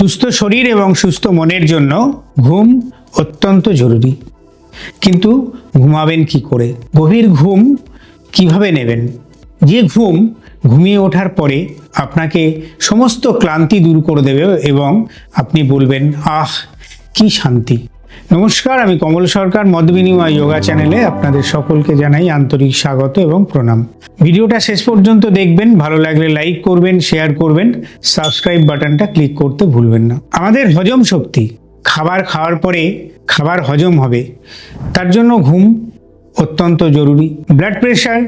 সুস্থ শরীর এবং সুস্থ মনের জন্য ঘুম অত্যন্ত জরুরি। কিন্তু ঘুমাবেন কি করে? গভীর ঘুম কীভাবে নেবেন? যে ঘুম ঘুমিয়ে ওঠার পরে আপনাকে সমস্ত ক্লান্তি দূর করে দেবে এবং আপনি বলবেন, আহ, কি শান্তি। নমস্কার, আমি কমল সরকার, মত বিনিময় যোগা চ্যানেলে আপনাদের সকলকে জানাই আন্তরিক স্বাগত এবং প্রণাম। ভিডিওটা শেষ পর্যন্ত দেখবেন, ভালো লাগলে লাইক করবেন, শেয়ার করবেন, সাবস্ক্রাইব বাটনটা ক্লিক করতে ভুলবেন না। আমাদের হজম শক্তি, খাবার খাওয়ার পরে খাবার হজম হবে। তার জন্য ঘুম অত্যন্ত জরুরি। Blood pressure,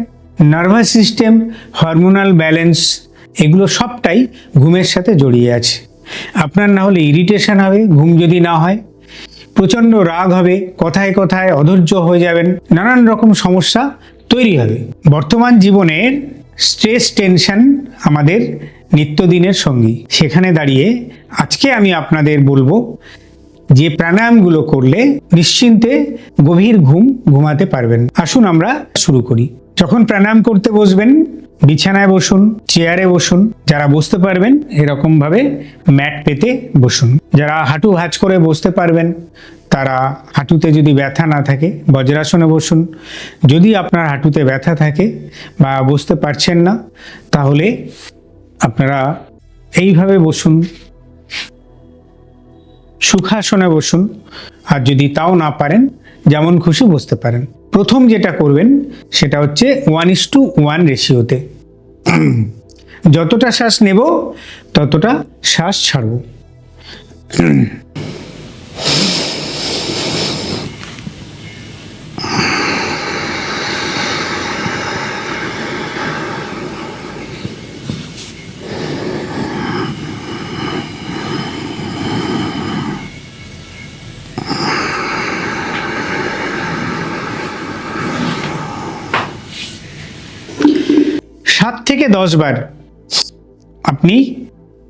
nervous system, hormonal balance, এগুলো সবটাই ঘুমের সাথে জড়িয়ে আছে। আপনার না হলে ইরিটেশন হবে, ঘুম যদি না হয় প্রচণ্ড রাগ হবে, কথায় কথায় অধৈর্য হয়ে যাবেন, নানান রকম সমস্যা তৈরি হবে। বর্তমান জীবনের স্ট্রেস টেনশন আমাদের নিত্যদিনের সঙ্গী। সেখানে দাঁড়িয়ে আজকে আমি আপনাদের বলব, যে প্রাণায়ামগুলো করলে নিশ্চিন্তে গভীর ঘুম ঘুমাতে পারবেন। আসুন আমরা শুরু করি। যখন প্রাণায়াম করতে বসবেন, বিছানায় বসুন চেয়ারে বসুন, যারা বসতে পারবেন, এরকমভাবে ম্যাট পেতে বসুন। যারা হাঁটু ভাঁজ করে বসতে পারবেন, তারা হাঁটুতে যদি ব্যথা না থাকে, বজ্রাসনে বসুন। যদি আপনার হাঁটুতে ব্যথা থাকে বা বসতে পারছেন না, তাহলে আপনারা এইভাবে বসুন। সুখাসনে বসুন। আর যদি তাও না পারেন, যেমন খুশি বসতে পারেন। প্রথম যেটা করবেন, সেটা হচ্ছে ওয়ান ইস টু ওয়ান রেশিওতে যতটা শ্বাস নেব, ততটা শ্বাস ছাড়ব। সাত থেকে দশ বার আপনি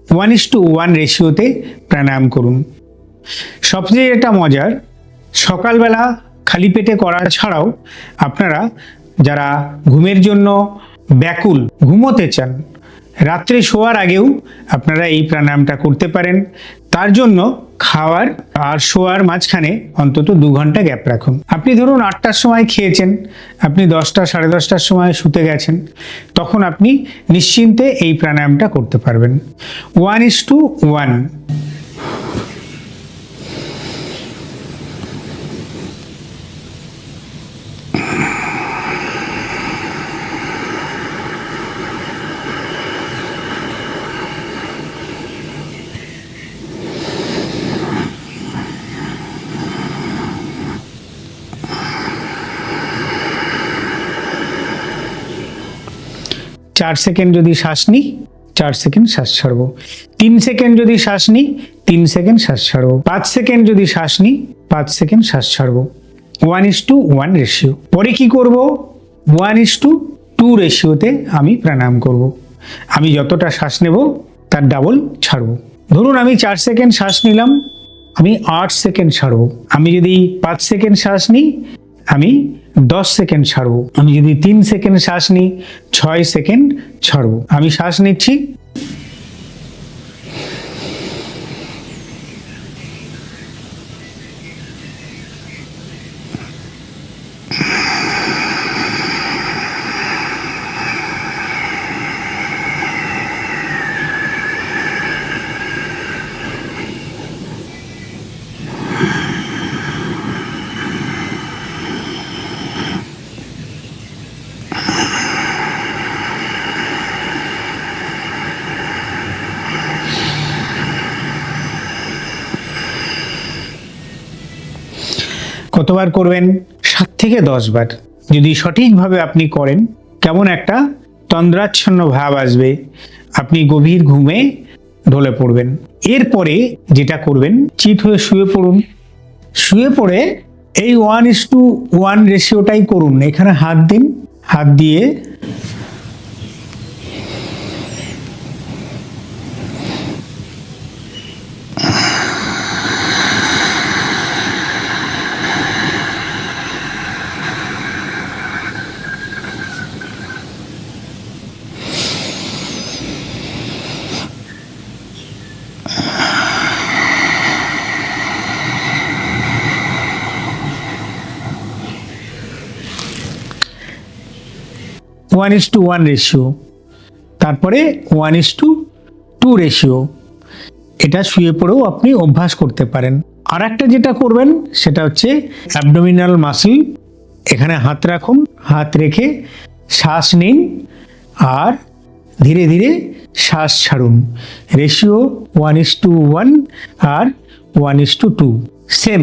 ওয়ান ইস টু ওয়ান রেশিওতে প্রাণায়াম করুন। সবচেয়ে এটা মজার, সকালবেলা খালি পেটে করা ছাড়াও আপনারা যারা ঘুমের জন্য ব্যাকুল ঘুমোতে চান, রাত্রে শোয়ার আগেও আপনারা এই প্রাণায়ামটা করতে পারেন। তার জন্য খাওয়ার আর শোয়ার মাঝখানে অন্তত দু ঘণ্টা গ্যাপ রাখুন। আপনি ধরুন আটটার সময় খেয়েছেন, আপনি দশটা, সাড়ে দশটার সময় শুতে গেছেন, তখন আপনি নিশ্চিন্তে এই প্রাণায়ামটা করতে পারবেন। ওয়ান ইস টু ওয়ান চার সেকেন্ড যদি শ্বাস নিই, চার সেকেন্ড শ্বাস ছাড়বো। তিন সেকেন্ড যদি শ্বাস নিই, তিন সেকেন্ড শ্বাস ছাড়বো। পাঁচ সেকেন্ড যদি শ্বাস নিই, পাঁচ সেকেন্ড শ্বাস ছাড়বো। One is to one ratio. পরে কি করব? ওয়ান ইস টু টু রেশিওতে আমি প্রাণায়াম করব। আমি যতটা শ্বাস নেব, তার ডাবল ছাড়বো। ধরুন আমি চার সেকেন্ড শ্বাস নিলাম, আমি আট সেকেন্ড ছাড়বো। আমি যদি পাঁচ সেকেন্ড শ্বাস নিই, আমি দশ সেকেন্ড ছাড়বো। আমি যদি তিন সেকেন্ড শ্বাস নিই, ছয় সেকেন্ড ছাড়বো। আমি শ্বাস নিচ্ছি কতবার করবেন? সাত থেকে দশ বার যদি সঠিকভাবে আপনি করেন, কেমন একটা তন্দ্রাচ্ছন্ন ভাব আসবে। আপনি গভীর ঘুমে ঢলে পড়বেন। এরপরে যেটা করবেন, চিত হয়ে শুয়ে পড়ুন। শুয়ে পড়ে এই ওয়ান ইস টু ওয়ান রেশিওটাই করুন। এখানে হাত দিন। হাত দিয়ে one is to one ratio তারপরে one is to two ratio এটা শুয়ে পড়েও আপনি অভ্যাস করতে পারেন। আর একটা যেটা করবেন, সেটা হচ্ছে অ্যাবডোমিনাল মাসল এখানে হাত রাখুন, হাত রেখে শ্বাস নিন, আর ধীরে ধীরে শ্বাস ছাড়ুন। Ratio one is to one R one is to two same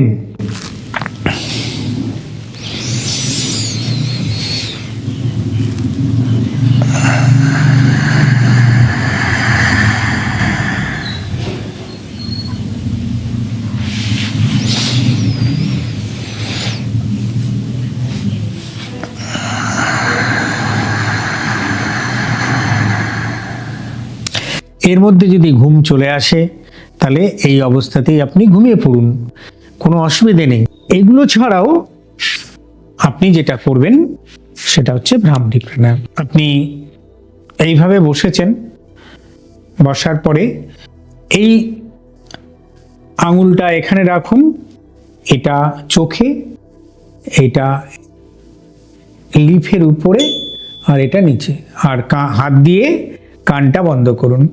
এর মধ্যে যদি ঘুম চলে আসে, তাহলে এই অবস্থাতেই আপনি ঘুমিয়ে পড়ুন। কোনো অসুবিধে নেই। এগুলো ছাড়াও আপনি যেটা করবেন, সেটা হচ্ছে ভ্রামরি প্রাণায়াম। আপনি এইভাবে বসেছেন, বসার পরে এই আঙুলটা এখানে রাখুন, এটা চোখে, এটা লিফের উপরে, আর এটা নিচে। আর হাত দিয়ে কানটা বন্ধ করুন।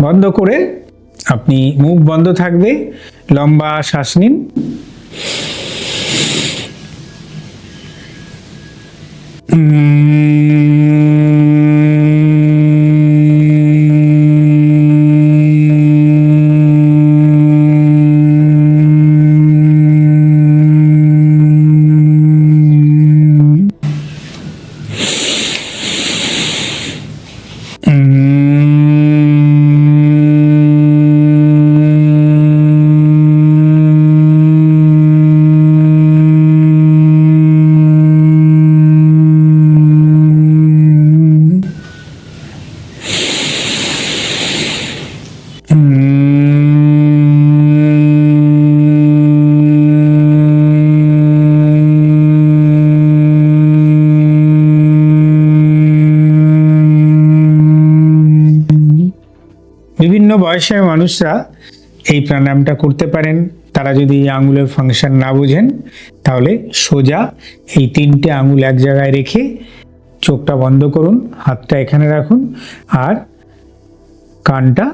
বন্ধ করে আপনি মুখ বন্ধ থাকবে লম্বা শ্বাস নিন। বয়সের মানুষরা এই প্রাণায়ামটা করতে পারেন। তারা যদি আঙুলের ফাংশন না বোঝেন, তাহলে সোজা এই তিনটে আঙুল এক জায়গায় রেখে চোখটা বন্ধ করুন, হাতটা এখানে রাখুন আর কানটা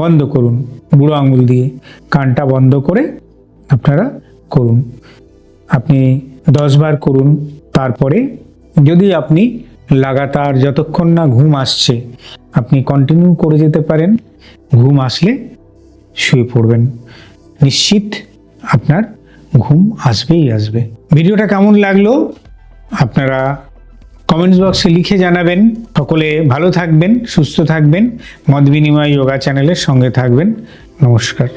বন্ধ করুন, বুড়ো আঙুল দিয়ে কানটা বন্ধ করে আপনারা করুন। আপনি দশ বার করুন, তারপরে যদি আপনি লাগাতার যতক্ষণ না ঘুম আসছে, আপনি কন্টিনিউ করে যেতে পারেন। ঘুম আসলে শুয়ে পড়বেন। নিশ্চিত আপনার ঘুম আসবেই আসবে। ভিডিওটা কেমন লাগল আপনারা কমেন্টস বক্সে লিখে জানাবেন। সকলে ভালো থাকবেন, সুস্থ থাকবেন। মত বিনিময় যোগা চ্যানেলের সঙ্গে থাকবেন। নমস্কার।